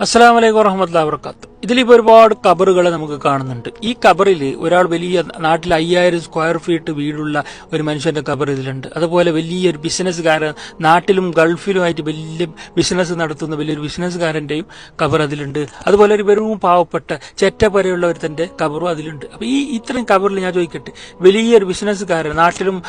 അസ്സാം വലൈക്കും വറഹമത്തുള്ള വർക്കാത്ത് ഇതിലിപ്പോ ഒരുപാട് കബറുകൾ നമുക്ക് കാണുന്നുണ്ട്. ഈ കബറിൽ ഒരാൾ വലിയ നാട്ടിൽ അയ്യായിരം സ്ക്വയർ ഫീറ്റ് വീടുള്ള ഒരു മനുഷ്യന്റെ കബർ ഇതിലുണ്ട്. അതുപോലെ വലിയൊരു ബിസിനസ്സുകാരൻ നാട്ടിലും ഗൾഫിലുമായിട്ട് വലിയ ബിസിനസ് നടത്തുന്ന വലിയൊരു ബിസിനസ്സുകാരന്റെയും കബർ അതിലുണ്ട്. അതുപോലെ ഒരു വെറും പാവപ്പെട്ട ചെറ്റപ്പരയുള്ള ഒരുത്തന്റെ കബറും അതിലുണ്ട്. അപ്പോൾ ഈ ഇത്രയും കബറിൽ ഞാൻ ചോദിക്കട്ടെ വലിയൊരു ബിസിനസ്സുകാരൻ നാട്ടിലും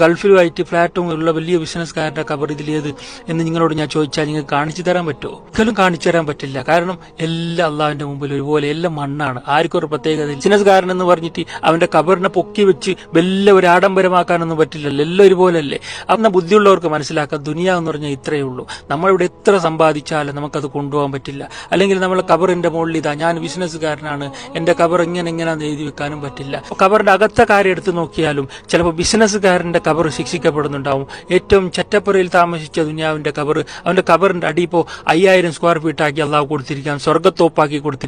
ഗൾഫിലുമായിട്ട് ഫ്ലാറ്റും ഉള്ള വലിയ ബിസിനസ്സുകാരന്റെ കബർ ഇതിലേത് എന്ന് നിങ്ങളോട് ഞാൻ ചോദിച്ചാൽ നിങ്ങൾക്ക് കാണിച്ചു തരാൻ പറ്റുമോ? ഒരിക്കലും കാണിച്ചു തരാൻ പറ്റില്ല. കാരണം എല്ലാ എല്ലാം അള്ളാഹിന്റെ മുമ്പിൽ ഒരുപോലെ എല്ലാം മണ്ണാണ്. ആർക്കും ഒരു പ്രത്യേകത ബിസിനസ്സുകാരൻ എന്ന് പറഞ്ഞിട്ട് അവന്റെ കബറിനെ പൊക്കി വെച്ച് വലിയ ഒരു ആഡംബരമാക്കാനൊന്നും പറ്റില്ലല്ലോ. എല്ലാം ഒരുപോലെ അല്ലേ അന്ന് ബുദ്ധിയുള്ളവർക്ക് മനസ്സിലാക്കാം ദുനിയ എന്ന് പറഞ്ഞാൽ ഇത്രയേ ഉള്ളൂ. നമ്മളിവിടെ എത്ര സമ്പാദിച്ചാലും നമുക്കത് കൊണ്ടുപോകാൻ പറ്റില്ല. അല്ലെങ്കിൽ നമ്മൾ കബറിന്റെ മുകളിൽ ഇതാ ഞാൻ ബിസിനസ്സുകാരനാണ്. എന്റെ കബർ ഇങ്ങനെ എങ്ങനെയാണെന്ന് എഴുതി വെക്കാനും പറ്റില്ല. കബറിന്റെ അകത്ത കാര്യം എടുത്തു നോക്കിയാലും ചിലപ്പോൾ ബിസിനസ്സുകാരന്റെ കബർ ശിക്ഷിക്കപ്പെടുന്നുണ്ടാവും. ഏറ്റവും ചറ്റപ്പുറയിൽ താമസിച്ച ദുനിയാവിന്റെ കബർ അവന്റെ കബറിന്റെ അടി ഇപ്പോൾ അയ്യായിരം സ്ക്വയർ ഫീറ്റ് ആക്കി അള്ളാഹ് കൊടുത്തിരിക്കാം സ്വർഗത്തോപ്പാക്കി കൊടുത്തിരിക്കാം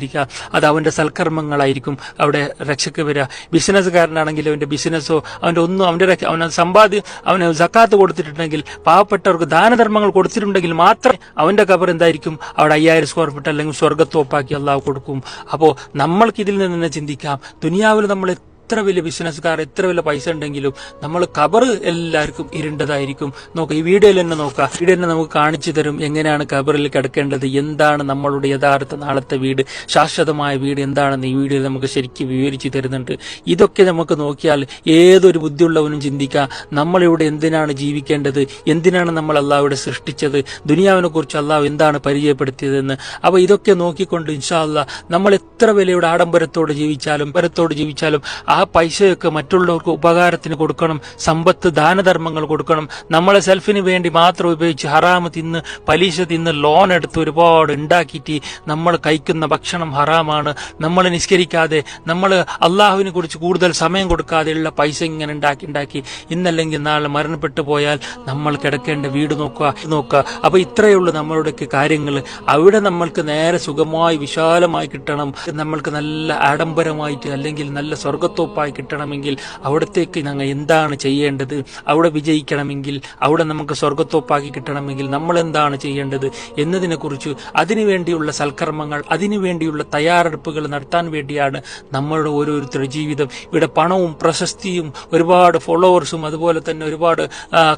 അത് അവന്റെ സൽക്കർമ്മങ്ങളായിരിക്കും അവിടെ രക്ഷയ്ക്ക് വരിക. ബിസിനസ്സുകാരനാണെങ്കിൽ അവന്റെ ബിസിനസ്സോ അവന്റെ ഒന്നും അവന്റെ അവന് സമ്പാദ്യം അവന് സക്കാത്ത് കൊടുത്തിട്ടുണ്ടെങ്കിൽ പാവപ്പെട്ടവർക്ക് ദാനധർമ്മങ്ങൾ കൊടുത്തിട്ടുണ്ടെങ്കിൽ മാത്രമേ അവന്റെ കബർ എന്തായിരിക്കും? അവിടെ അയ്യായിരം സ്ക്വയർ ഫീറ്റ് അല്ലെങ്കിൽ സ്വർഗത്തോപ്പാക്കി അള്ളാഹ് കൊടുക്കും. അപ്പോൾ നമ്മൾക്ക് ഇതിൽ നിന്ന് തന്നെ ചിന്തിക്കാം. ദുനിയാവിൽ നമ്മൾ എത്ര വലിയ ബിസിനസ്സുകാർ എത്ര വലിയ പൈസ ഉണ്ടെങ്കിലും നമ്മൾ കബർ എല്ലാവർക്കും ഇരുണ്ടതായിരിക്കും. നോക്കുക ഈ വീഡിയോയിൽ തന്നെ നോക്കുക. വീഡിയോ തന്നെ നമുക്ക് കാണിച്ചു തരും എങ്ങനെയാണ് കബറിൽ കിടക്കേണ്ടത് എന്താണ് നമ്മളുടെ യഥാർത്ഥ നാളത്തെ വീട് ശാശ്വതമായ വീട് എന്താണെന്ന് ഈ വീഡിയോയിൽ നമുക്ക് ശരിക്കും വിവരിച്ചു തരുന്നുണ്ട്. ഇതൊക്കെ നമുക്ക് നോക്കിയാൽ ഏതൊരു ബുദ്ധിയുള്ളവനും ചിന്തിക്കാം നമ്മളിവിടെ എന്തിനാണ് ജീവിക്കേണ്ടത് എന്തിനാണ് നമ്മൾ അള്ളാഹുവിടെ സൃഷ്ടിച്ചത് ദുനിയാവിനെ കുറിച്ച് അള്ളാഹു എന്താണ് പരിചയപ്പെടുത്തിയതെന്ന്. അപ്പോൾ ഇതൊക്കെ നോക്കിക്കൊണ്ട് ഇൻഷാ അല്ലാ നമ്മൾ എത്ര വിലയുടെ ആഡംബരത്തോട് ജീവിച്ചാലും പരത്തോട് ജീവിച്ചാലും ആ പൈസയൊക്കെ മറ്റുള്ളവർക്ക് ഉപകാരത്തിന് കൊടുക്കണം സമ്പത്ത് ദാനധർമ്മങ്ങൾ കൊടുക്കണം. നമ്മളെ സെൽഫിന് വേണ്ടി മാത്രം ഉപയോഗിച്ച് ഹറാമ് തിന്ന് പലിശ തിന്ന് ലോൺ എടുത്ത് ഒരുപാട് ഉണ്ടാക്കിയിട്ട് നമ്മൾ കഴിക്കുന്ന ഭക്ഷണം ഹറാമാണ്. നമ്മൾ നിസ്കരിക്കാതെ നമ്മൾ അള്ളാഹുവിനെ കുറിച്ച് കൂടുതൽ സമയം കൊടുക്കാതെയുള്ള പൈസ ഇങ്ങനെ ഉണ്ടാക്കി ഉണ്ടാക്കി. ഇന്നല്ലെങ്കിൽ നാളെ മരണപ്പെട്ടു പോയാൽ നമ്മൾ കിടക്കേണ്ട വീട് നോക്കുക നോക്കുക. അപ്പൊ ഇത്രയേ ഉള്ളൂ നമ്മളുടെയൊക്കെ കാര്യങ്ങൾ. അവിടെ നമ്മൾക്ക് നേരെ സുഖമായി വിശാലമായി കിട്ടണം. നമ്മൾക്ക് നല്ല ആഡംബരമായിട്ട് അല്ലെങ്കിൽ നല്ല സ്വർഗത്തോപ്പായി കിട്ടണമെങ്കിൽ അവിടത്തേക്ക് ഞങ്ങൾ എന്താണ് ചെയ്യേണ്ടത്? അവിടെ വിജയിക്കണമെങ്കിൽ അവിടെ നമുക്ക് സ്വർഗത്തോപ്പാക്കി കിട്ടണമെങ്കിൽ നമ്മൾ എന്താണ് ചെയ്യേണ്ടത് എന്നതിനെ കുറിച്ച് അതിനുവേണ്ടിയുള്ള സൽക്കർമ്മങ്ങൾ അതിനുവേണ്ടിയുള്ള തയ്യാറെടുപ്പുകൾ നടത്താൻ വേണ്ടിയാണ് നമ്മളുടെ ഓരോരുത്തരുടെ ജീവിതം. ഇവിടെ പണവും പ്രശസ്തിയും ഒരുപാട് ഫോളോവേഴ്സും അതുപോലെ തന്നെ ഒരുപാട്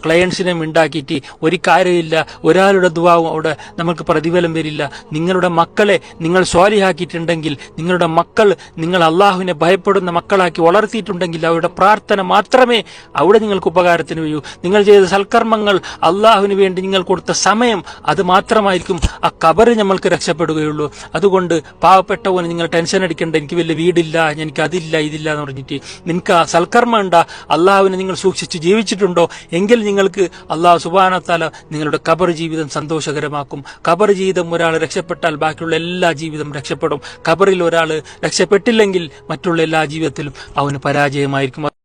ക്ലയൻസിനെയും ഉണ്ടാക്കിയിട്ട് ഒരു കാര്യമില്ല. ഒരാളുടെ ദുവാവും അവിടെ നമുക്ക് പ്രതിഫലം വരില്ല. നിങ്ങളുടെ മക്കളെ നിങ്ങൾ സ്വാലിഹാക്കിയിട്ടുണ്ടെങ്കിൽ നിങ്ങളുടെ മക്കൾ നിങ്ങൾ അള്ളാഹുവിനെ ഭയപ്പെടുന്ന മക്കളാക്കി വളർത്തിയിട്ടുണ്ടെങ്കിൽ അവരുടെ പ്രാർത്ഥന മാത്രമേ അവിടെ നിങ്ങൾക്ക് ഉപകാരത്തിന് വരൂ. നിങ്ങൾ ചെയ്ത സൽക്കർമ്മങ്ങൾ അള്ളാഹുവിന് വേണ്ടി നിങ്ങൾ കൊടുത്ത സമയം അത് മാത്രമായിരിക്കും ആ കബറ് നമ്മൾക്ക് രക്ഷപ്പെടുകയുള്ളൂ. അതുകൊണ്ട് പാവപ്പെട്ടവന് നിങ്ങൾ ടെൻഷൻ അടിക്കേണ്ട എനിക്ക് വലിയ വീടില്ല എനിക്ക് അതില്ല ഇതില്ല എന്ന് പറഞ്ഞിട്ട് നിങ്ങൾക്ക് ആ സൽക്കർമ്മം ഉണ്ടാ. അള്ളാഹുവിനെ നിങ്ങൾ സൂക്ഷിച്ച് ജീവിച്ചിട്ടുണ്ടോ? എങ്കിൽ നിങ്ങൾക്ക് അള്ളാഹു സുബാനത്താല നിങ്ങളുടെ കബർ ജീവിതം സന്തോഷകരമാക്കും. കബർ ജീവിതം ഒരാൾ രക്ഷപ്പെട്ടാൽ ബാക്കിയുള്ള എല്ലാ ജീവിതം രക്ഷപ്പെടും. കബറിൽ ഒരാൾ രക്ഷപ്പെട്ടില്ലെങ്കിൽ മറ്റുള്ള എല്ലാ ജീവിതത്തിലും അവന് പരാജയമായിരിക്കും.